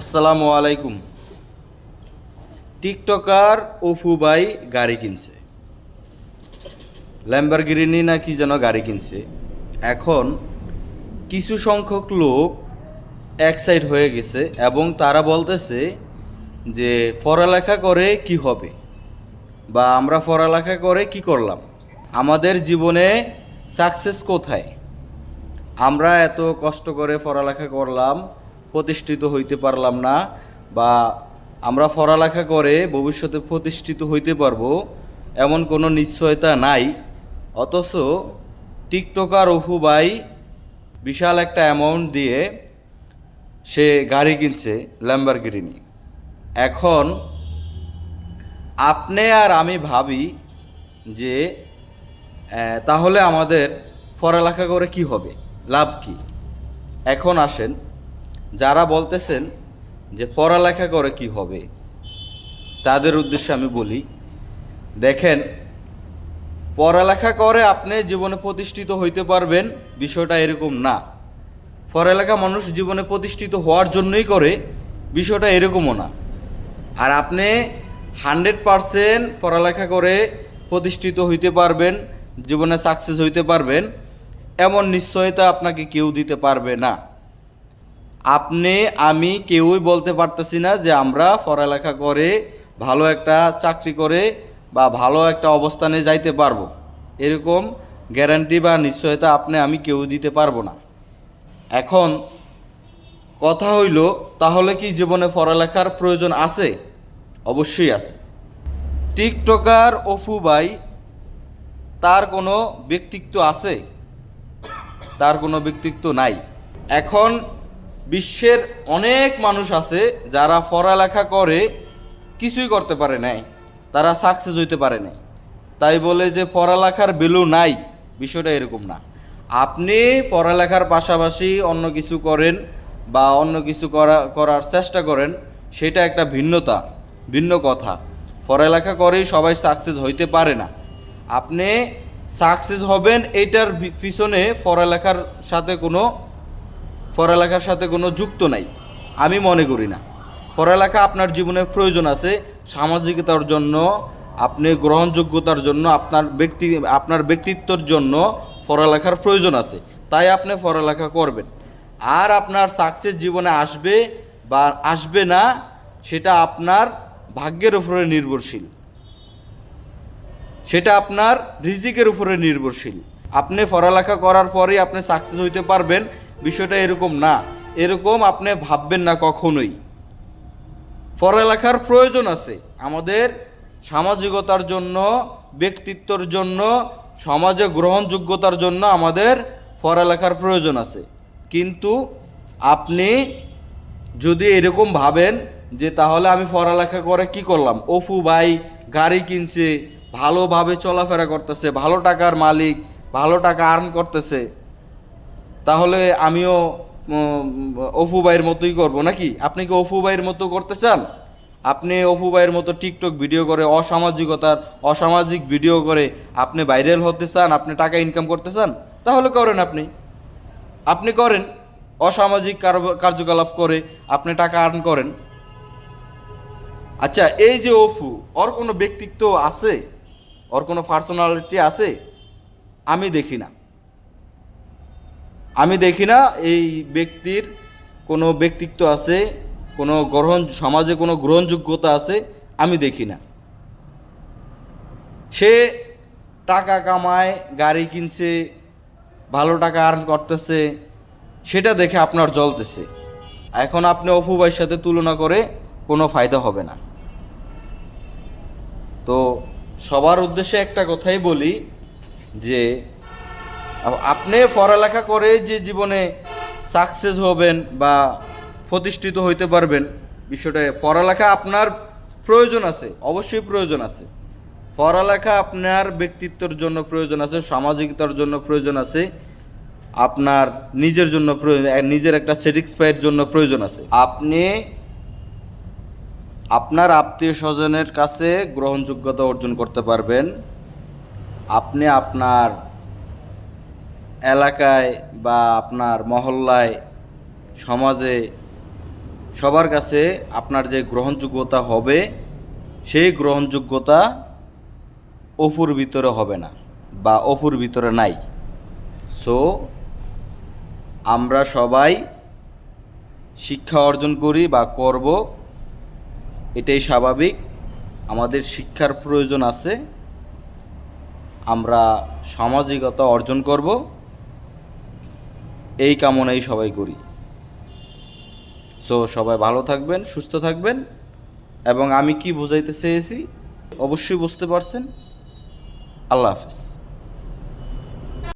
আসসালামু আলাইকুম। টিকটকার অফু ভাই গাড়ি কিনছে। ল্যাম্বারগিরিনি না কি যেন গাড়ি কিনছে। এখন কিছু সংখ্যক লোক এক সাইড হয়ে গেছে এবং তারা বলতেছে যে পড়ালেখা করে কি হবে বা আমরা পড়ালেখা করে কি করলাম? আমাদের জীবনে সাকসেস কোথায়? আমরা এত কষ্ট করে পড়ালেখা করলাম প্রতিষ্ঠিত হইতে পারলাম না বা আমরা পড়ালেখা করে ভবিষ্যতে প্রতিষ্ঠিত হইতে পারব, এমন কোনো নিশ্চয়তা নাই। অথচ টিকটকার অফু বিশাল একটা অ্যামাউন্ট দিয়ে সে গাড়ি কিনছে ল্যাম্বারগিরিনি এখন আপনি আর আমি ভাবি যে তাহলে আমাদের পড়ালেখা করে কি হবে? লাভ কি? এখন আসেন। যারা বলতেছেন যে পড়ালেখা করে কি হবে, তাদের উদ্দেশ্যে আমি বলি, দেখেন, পড়ালেখা করে আপনি জীবনে প্রতিষ্ঠিত হইতে পারবেন, বিষয়টা এরকম না। পড়ালেখা মানুষ জীবনে প্রতিষ্ঠিত হওয়ার জন্যই করে, বিষয়টা এরকমও না। আর আপনি হান্ড্রেড পারসেন্ট পড়ালেখা করে প্রতিষ্ঠিত হইতে পারবেন, জীবনে সাকসেস হইতে পারবেন, এমন নিশ্চয়তা আপনাকে কেউ দিতে পারবে না। আপনি, আমি কেউই বলতে পারতেছি না যে আমরা পড়ালেখা করে ভালো একটা চাকরি করে বা ভালো একটা অবস্থানে যাইতে পারব। এরকম গ্যারান্টি বা নিশ্চয়তা আপনি, আমি কেউ দিতে পারব না। এখন কথা হইল, তাহলে কি জীবনে পড়ালেখার প্রয়োজন আছে? অবশ্যই আছে। টিকটকার অফু ভাই, তার কোনো ব্যক্তিত্ব আছে? তার কোনো ব্যক্তিত্ব নাই। এখন বিশ্বের অনেক মানুষ আছে যারা পড়ালেখা করে কিছুই করতে পারে নাই। তারা সাকসেস হইতে পারে নাই। তাই বলে যে পড়ালেখার ভ্যালু নাই, বিষয়টা এরকম না। আপনি পড়ালেখার পাশাপাশি অন্য কিছু করেন বা অন্য কিছু করা, করার চেষ্টা করেন, সেটা একটা ভিন্নতা, ভিন্ন কথা। পড়ালেখা করেই সবাই সাকসেস হইতে পারে না। আপনি সাকসেস হবেন এইটার পিছনে পড়ালেখার সাথে কোনো পড়ালেখার সাথে কোনো যুক্ত নাই। আমি মনে করি না। পড়ালেখা আপনার জীবনে প্রয়োজন আছে, সামাজিকতার জন্য, আপনি গ্রহণযোগ্যতার জন্য, আপনার ব্যক্তি, আপনার ব্যক্তিত্বর জন্য পড়ালেখার প্রয়োজন আছে। তাই আপনি পড়ালেখা করবেন। আর আপনার সাকসেস জীবনে আসবে বা আসবে না, সেটা আপনার ভাগ্যের উপরে নির্ভরশীল। সেটা আপনার রিজিকের উপরে নির্ভরশীল। আপনি পড়ালেখা করার পরেই আপনি সাকসেস হইতে পারবেন। বিষয়টা এরকম না। এরকম আপনি ভাববেন না কখনোই। পড়ালেখার প্রয়োজন আছে। আমাদের সামাজিকতার জন্য, ব্যক্তিত্বর জন্য, সমাজে গ্রহণযোগ্যতার জন্য আমাদের পড়ালেখার প্রয়োজন আছে। কিন্তু আপনি যদি এরকম ভাবেন যে তাহলে আমি পড়ালেখা করে কি করলাম? অফু ভাই, গাড়ি কিনছে, ভালোভাবে চলাফেরা করতেছে, ভালো টাকার মালিক, ভালো টাকা আর্ন করতেছে। তাহলে আমিও অফু ভাইয়ের মতোই করব নাকি? আপনি কি অফু ভাইয়ের মতো করতে চান? আপনি অফু ভাইয়ের মতো টিকটক ভিডিও করে, অসামাজিকতার, অসামাজিক ভিডিও করে আপনি ভাইরাল হতে চান, আপনি টাকা ইনকাম করতে চান? তাহলে করেন আপনি। আপনি করেন, অসামাজিক কার- কার্যকলাপ করে আপনি টাকা আর্ন করেন। আচ্ছা এই যে অফু, ওর কোনো ব্যক্তিত্ব আছে? ওর কোনো পার্সোনালিটি আছে? আমি দেখি না। আমি দেখি না এই ব্যক্তির কোনো ব্যক্তিত্ব আছে, কোনো গ্রহণ, সমাজে কোনো গ্রহণযোগ্যতা আছে, আমি দেখি না। সে টাকা কামায়, গাড়ি কিনছে, ভালো টাকা আর্ন করতেছে, সেটা দেখে আপনার জ্বলতেছে। এখন আপনি অপু ভাইয়ের সাথে তুলনা করে কোনো ফায়দা হবে না। তো সবার উদ্দেশ্যে একটা কথাই বলি যে আপনি পড়ালেখা করে যে জীবনে সাকসেস হবেন বা প্রতিষ্ঠিত হইতে পারবেন, বিষয়টা পড়ালেখা আপনার প্রয়োজন আছে, অবশ্যই প্রয়োজন আছে। পড়ালেখা আপনার ব্যক্তিত্বের জন্য প্রয়োজন আছে, সামাজিকতার জন্য প্রয়োজন আছে, আপনার নিজের জন্য প্রয়োজন নিজের একটা স্যাটিসফাইয়ের জন্য প্রয়োজন আছে। আপনি আপনার আত্মীয় স্বজনের কাছে গ্রহণযোগ্যতা অর্জন করতে পারবেন। আপনি আপনার এলাকায় বা আপনার মহল্লায় সমাজে সবার কাছে আপনার যে গ্রহণযোগ্যতা হবে, সেই গ্রহণযোগ্যতা অপুর ভিতরে হবে না বা অপুর ভিতরে নাই। সো আমরা সবাই শিক্ষা অর্জন করি বা করব, এটাই স্বাভাবিক। আমাদের শিক্ষার প্রয়োজন আছে। আমরা সামাজিকতা অর্জন করব। এই কামনাই সবাই করি। সো সবাই ভালো থাকবেন, সুস্থ থাকবেন এবং আমি কি বোঝাইতে চেয়েছি অবশ্যই বুঝতে পারছেন। আল্লাহ হাফেজ।